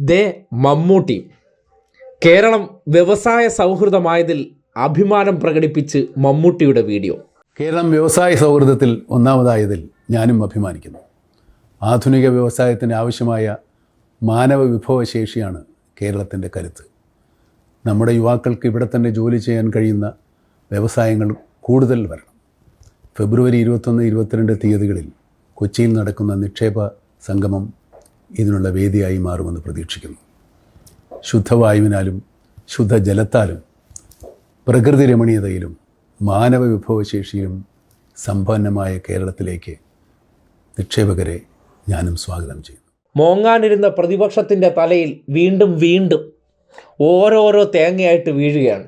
ദേ മമ്മൂട്ടി. കേരളം വ്യവസായ സൗഹൃദമായതിൽ അഭിമാനം പ്രകടിപ്പിച്ച് മമ്മൂട്ടിയുടെ വീഡിയോ. കേരളം വ്യവസായ സൗഹൃദത്തിൽ ഒന്നാമതായതിൽ ഞാനും അഭിമാനിക്കുന്നു. ആധുനിക വ്യവസായത്തിന് ആവശ്യമായ മാനവ വിഭവശേഷിയാണ് കേരളത്തിന്റെ കരുത്ത്. നമ്മുടെ യുവാക്കൾക്ക് ഇവിടെ തന്നെ ജോലി ചെയ്യാൻ കഴിയുന്ന വ്യവസായങ്ങൾ കൂടുതൽ വരണം. ഫെബ്രുവരി ഇരുപത്തൊന്ന് ഇരുപത്തിരണ്ട് തീയതികളിൽ കൊച്ചിയിൽ നടക്കുന്ന നിക്ഷേപ സംഗമം ഇതിനുള്ള വേദിയായി മാറുമെന്ന് പ്രതീക്ഷിക്കുന്നു. ശുദ്ധവായുവിനാലും ശുദ്ധജലത്താലും പ്രകൃതി രമണീയതയിലും മാനവ വിഭവശേഷിയിലും സമ്പന്നമായ കേരളത്തിലേക്ക് നിക്ഷേപകരെ ഞാനും സ്വാഗതം ചെയ്യുന്നു. മോങ്ങാനിരുന്ന പ്രതിപക്ഷത്തിന്റെ തലയിൽ വീണ്ടും വീണ്ടും ഓരോരോ തേങ്ങയായിട്ട് വീഴുകയാണ്.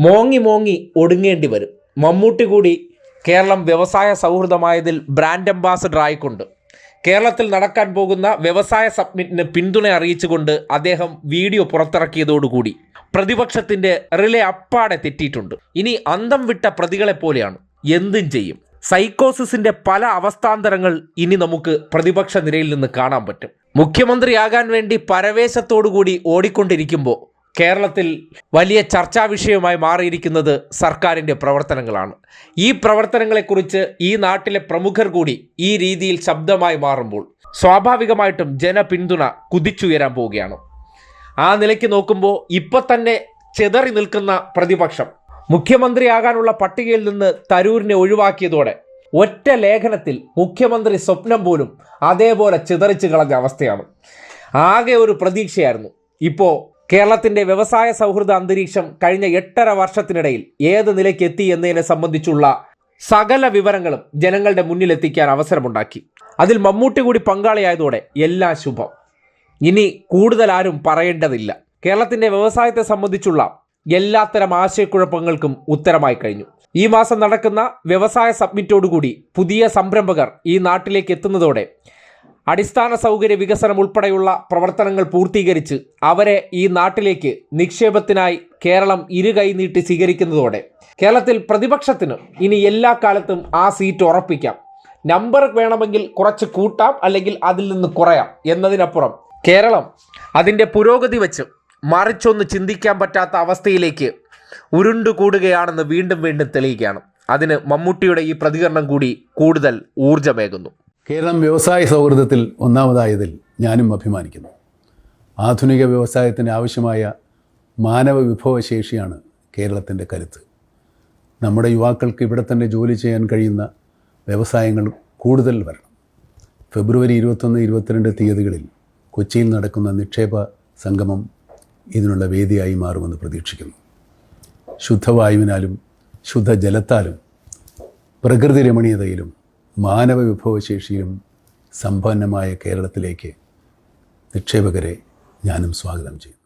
മോങ്ങി മോങ്ങി ഒടുങ്ങേണ്ടി വരും. മമ്മൂട്ടി കൂടി കേരളം വ്യവസായ സൗഹൃദമായതിൽ ബ്രാൻഡ് അംബാസഡർ ആയിക്കൊണ്ട് കേരളത്തിൽ നടക്കാൻ പോകുന്ന വ്യവസായ സബ്മിറ്റിന് പിന്തുണ അറിയിച്ചുകൊണ്ട് അദ്ദേഹം വീഡിയോ പുറത്തിറക്കിയതോടുകൂടി പ്രതിപക്ഷത്തിന്റെ റിലേ അപ്പാടെ തെറ്റിയിട്ടുണ്ട്. ഇനി അന്തം വിട്ട പ്രതികളെ പോലെയാണ്. എന്തും ചെയ്യും. സൈക്കോസിന്റെ പല അവസ്ഥാന്തരങ്ങൾ ഇനി നമുക്ക് പ്രതിപക്ഷ നിരയിൽ നിന്ന് കാണാൻ പറ്റും. മുഖ്യമന്ത്രിയാകാൻ വേണ്ടി പരവേശത്തോടുകൂടി ഓടിക്കൊണ്ടിരിക്കുമ്പോൾ കേരളത്തിൽ വലിയ ചർച്ചാ വിഷയമായി മാറിയിരിക്കുന്നത് സർക്കാരിന്റെ പ്രവർത്തനങ്ങളാണ്. ഈ പ്രവർത്തനങ്ങളെക്കുറിച്ച് ഈ നാട്ടിലെ പ്രമുഖർ കൂടി ഈ രീതിയിൽ ശബ്ദമായി മാറുമ്പോൾ സ്വാഭാവികമായിട്ടും ജനപിന്തുണ കുതിച്ചുയരാൻ പോവുകയാണ്. ആ നിലയ്ക്ക് നോക്കുമ്പോൾ ഇപ്പൊ തന്നെ ചെതറി നിൽക്കുന്ന പ്രതിപക്ഷം മുഖ്യമന്ത്രിയാകാനുള്ള പട്ടികയിൽ നിന്ന് തരൂരിനെ ഒഴിവാക്കിയതോടെ ഒറ്റ ലേഖനത്തിൽ മുഖ്യമന്ത്രി സ്വപ്നം പോലും അതേപോലെ ചിതറിച്ച് കളഞ്ഞ അവസ്ഥയാണ്. ആകെ ഒരു പ്രതീക്ഷയായിരുന്നു. ഇപ്പോൾ കേരളത്തിന്റെ വ്യവസായ സൗഹൃദ അന്തരീക്ഷം കഴിഞ്ഞ എട്ടര വർഷത്തിനിടയിൽ ഏത് നിലയ്ക്ക് എത്തി എന്നതിനെ സംബന്ധിച്ചുള്ള സകല വിവരങ്ങളും ജനങ്ങളുടെ മുന്നിലെത്തിക്കാൻ അവസരമുണ്ടാക്കി. അതിൽ മമ്മൂട്ടി കൂടി പങ്കാളിയായതോടെ എല്ലാ ശുഭം. ഇനി കൂടുതൽ ആരും പറയേണ്ടതില്ല. കേരളത്തിന്റെ വ്യവസായത്തെ സംബന്ധിച്ചുള്ള എല്ലാത്തരം ആശയക്കുഴപ്പങ്ങൾക്കും ഉത്തരമായി കഴിഞ്ഞു. ഈ മാസം നടക്കുന്ന വ്യവസായ സബ്മിറ്റോടുകൂടി പുതിയ സംരംഭകർ ഈ നാട്ടിലേക്ക് എത്തുന്നതോടെ അടിസ്ഥാന സൗകര്യ വികസനം ഉൾപ്പെടെയുള്ള പ്രവർത്തനങ്ങൾ പൂർത്തീകരിച്ച് അവരെ ഈ നാട്ടിലേക്ക് നിക്ഷേപത്തിനായി കേരളം ഇരുകൈ നീട്ടി സ്വീകരിക്കുന്നതോടെ കേരളത്തിൽ പ്രതിപക്ഷത്തിന് ഇനി എല്ലാ കാലത്തും ആ സീറ്റ് ഉറപ്പിക്കാം. നമ്പർ വേണമെങ്കിൽ കുറച്ച് കൂട്ടാം അല്ലെങ്കിൽ അതിൽ നിന്ന് കുറയാം എന്നതിനപ്പുറം കേരളം അതിന്റെ പുരോഗതി വെച്ച് മറിച്ചൊന്ന് ചിന്തിക്കാൻ പറ്റാത്ത അവസ്ഥയിലേക്ക് ഉരുണ്ടുകൂടുകയാണെന്ന് വീണ്ടും വീണ്ടും തെളിയിക്കുകയാണ്. അതിന് മമ്മൂട്ടിയുടെ ഈ പ്രതികരണം കൂടി കൂടുതൽ ഊർജമേകുന്നു. കേരളം വ്യവസായ സൗഹൃദത്തിൽ ഒന്നാമതായതിൽ ഞാനും അഭിമാനിക്കുന്നു. ആധുനിക വ്യവസായത്തിന് ആവശ്യമായ മാനവ വിഭവശേഷിയാണ് കേരളത്തിന്റെ കരുത്ത്. നമ്മുടെ യുവാക്കൾക്ക് ഇവിടെ തന്നെ ജോലി ചെയ്യാൻ കഴിയുന്ന വ്യവസായങ്ങൾ കൂടുതൽ വരണം. ഫെബ്രുവരി ഇരുപത്തൊന്ന് ഇരുപത്തിരണ്ട് തീയതികളിൽ കൊച്ചിയിൽ നടക്കുന്ന നിക്ഷേപ സംഗമം ഇതിനുള്ള വേദിയായി മാറുമെന്ന് പ്രതീക്ഷിക്കുന്നു. ശുദ്ധവായുവിനാലും ശുദ്ധജലത്താലും പ്രകൃതി രമണീയതയിലും മാനവ വിഭവശേഷിയിലും സമ്പന്നമായ കേരളത്തിലേക്ക് നിക്ഷേപകരെ ഞാനും സ്വാഗതം ചെയ്യുന്നു.